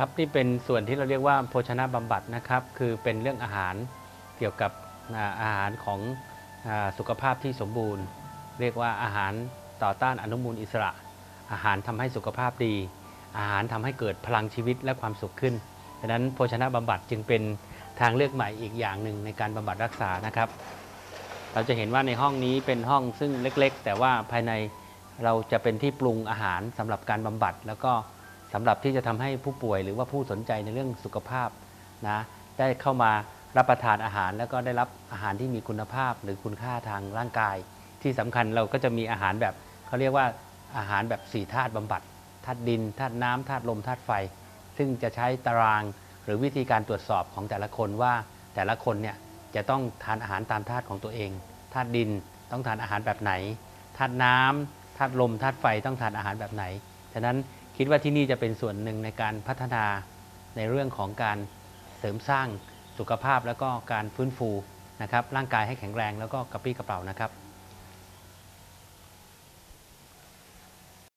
ครับนี่เป็นส่วนที่เราเรียกว่าโภชนะบำบัดนะครับ คือเป็นเรื่องอาหารเกี่ยวกับอาหารของสุขภาพที่สมบูรณ์ เรียกว่าอาหารต่อต้านอนุมูลอิสระ อาหารทำให้สุขภาพดี อาหารทำให้เกิดพลังชีวิตและความสุขขึ้นดังนั้นโภชนะบำบัดจึงเป็นทางเลือกใหม่อีกอย่างหนึ่งในการบำบัดรักษานะครับ เราจะเห็นว่าในห้องนี้เป็นห้องซึ่งเล็ก ๆ แต่ว่าภายในเราจะเป็นที่ปรุงอาหารสำหรับการบำบัดแล้วก็ สำหรับที่จะทำให้ผู้ป่วยหรือว่าผู้สนใจในเรื่องสุขภาพนะได้เข้ามารับประทานอาหาร แล้วก็ได้รับอาหารที่มีคุณภาพ หรือคุณค่าทางร่างกาย ที่สำคัญเราก็จะมีอาหารแบบเขาเรียกว่าอาหารแบบสี่ธาตุบำบัดธาตุดินธาตุน้ำธาตุลมธาตุไฟ ซึ่งจะใช้ตารางหรือวิธีการตรวจสอบของแต่ละคนว่าแต่ละคนเนี่ยจะต้องทานอาหารตามธาตุของตัวเองธาตุดินต้องทานอาหารแบบไหนธาตุน้ำธาตุลมธาตุไฟต้องทานอาหารแบบไหนฉะนั้น คิดว่าที่นี่จะเป็นส่วนหนึ่งในการพัฒนาในเรื่องของการเสริมสร้างสุขภาพแล้วก็การฟื้นฟูนะครับร่างกายให้แข็งแรงแล้วก็กระปรี้กระเป๋านะครับ